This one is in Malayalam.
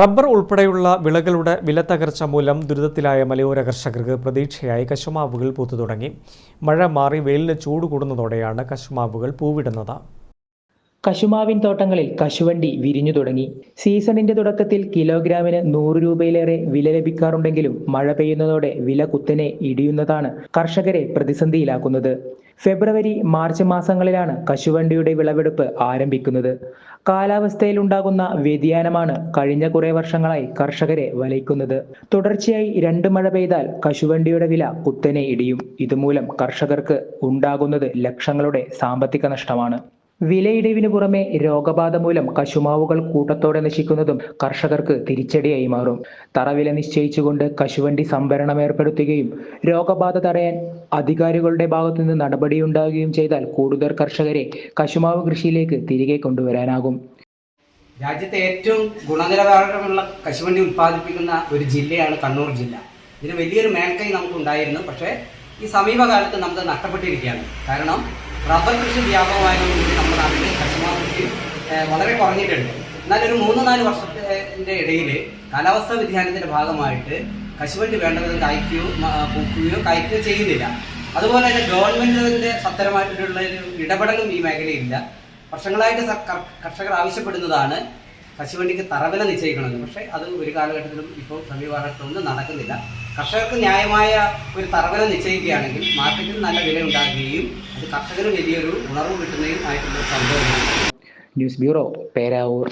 റബ്ബർ ഉൾപ്പെടെയുള്ള വിളകളുടെ വിലത്തകർച്ച മൂലം ദുരിതത്തിലായ മലയോര കർഷകർക്ക് പ്രതീക്ഷയായി കശുമാവുകൾ പൂത്തു തുടങ്ങി. മഴ മാറി വെയിലിന് ചൂട് കൂടുന്നതോടെയാണ് കശുമാവുകൾ പൂവിടുന്നത്. കശുമാവിൻ തോട്ടങ്ങളിൽ കശുവണ്ടി വിരിഞ്ഞു തുടങ്ങി. സീസണിന്റെ തുടക്കത്തിൽ കിലോഗ്രാമിന് നൂറ് രൂപയിലേറെ വില ലഭിക്കാറുണ്ടെങ്കിലും മഴ പെയ്യുന്നതോടെ വില കുത്തനെ ഇടിയുന്നതാണ് കർഷകരെ പ്രതിസന്ധിയിലാക്കുന്നത്. ഫെബ്രുവരി മാർച്ച് മാസങ്ങളിലാണ് കശുവണ്ടിയുടെ വിളവെടുപ്പ് ആരംഭിക്കുന്നത്. കാലാവസ്ഥയിൽ ഉണ്ടാകുന്ന വ്യതിയാനമാണ് കഴിഞ്ഞ കുറെ വർഷങ്ങളായി കർഷകരെ വലയ്ക്കുന്നത്. തുടർച്ചയായി രണ്ട് മഴ പെയ്താൽ കശുവണ്ടിയുടെ വില കുത്തനെ ഇടിയും. ഇതുമൂലം കർഷകർക്ക് ഉണ്ടാകുന്നത് ലക്ഷങ്ങളുടെ സാമ്പത്തിക നഷ്ടമാണ്. വിലയിടിവിന് പുറമെ രോഗബാധ മൂലം കശുമാവുകൾ കൂട്ടത്തോടെ നശിക്കുന്നതും കർഷകർക്ക് തിരിച്ചടിയായി മാറും. തറവില നിശ്ചയിച്ചുകൊണ്ട് കശുവണ്ടി സംഭരണം ഏർപ്പെടുത്തുകയും രോഗബാധ തടയാൻ അധികാരികളുടെ ഭാഗത്തുനിന്ന് നടപടിയുണ്ടാകുകയും ചെയ്താൽ കൂടുതൽ കർഷകരെ കശുമാവ് കൃഷിയിലേക്ക് തിരികെ കൊണ്ടുവരാനാകും. രാജ്യത്തെ ഏറ്റവും ഗുണനിലവാരമുള്ള കശുവണ്ടി ഉൽപ്പാദിപ്പിക്കുന്ന ഒരു ജില്ലയാണ് കണ്ണൂർ ജില്ല. ഇതിന് വലിയൊരു മേൽക്കൈ നമുക്കുണ്ടായിരുന്നു. പക്ഷേ ഈ സമീപകാലത്ത് നമുക്ക് നഷ്ടപ്പെട്ടിരിക്കുകയാണ്. കാരണം റബ്ബർ കൃഷി വ്യാപകമായതുകൊണ്ട് നമ്മുടെ നാട്ടിൽ വളരെ കുറഞ്ഞിട്ടുണ്ട്. എന്നാൽ ഒരു മൂന്ന് നാല് വർഷത്തിന്റെ ഇടയിൽ കാലാവസ്ഥാ വ്യതിയാനത്തിന്റെ ഭാഗമായിട്ട് കശുവണ്ടി വേണ്ടവരും കായ്ക്കുകയോ പൂക്കുകയോ കായ്ക്കുകയോ ചെയ്യുന്നില്ല. അതുപോലെ തന്നെ ഗവൺമെന്റിന്റെ സത്തരമായിട്ടുള്ള ഒരു ഇടപെടലും ഈ മേഖലയില്ല വർഷങ്ങളായിട്ട് കർഷകർ ആവശ്യപ്പെടുന്നതാണ് കശുവണ്ടിക്ക് തറവില നിശ്ചയിക്കണമെന്ന്. പക്ഷേ അത് ഒരു കാലഘട്ടത്തിലും ഇപ്പോൾ സമീപകാലത്തൊന്നും നടക്കുന്നില്ല. കർഷകർക്ക് ന്യായമായ ഒരു തറവില നിശ്ചയിക്കുകയാണെങ്കിൽ മാർക്കറ്റിൽ നല്ല വില ഉണ്ടാകുകയും അത് കർഷകന് വലിയൊരു ഉണർവ് കിട്ടുന്നതും ആയിട്ടുള്ള സംഭവമാണ്. News bureau Peravoor.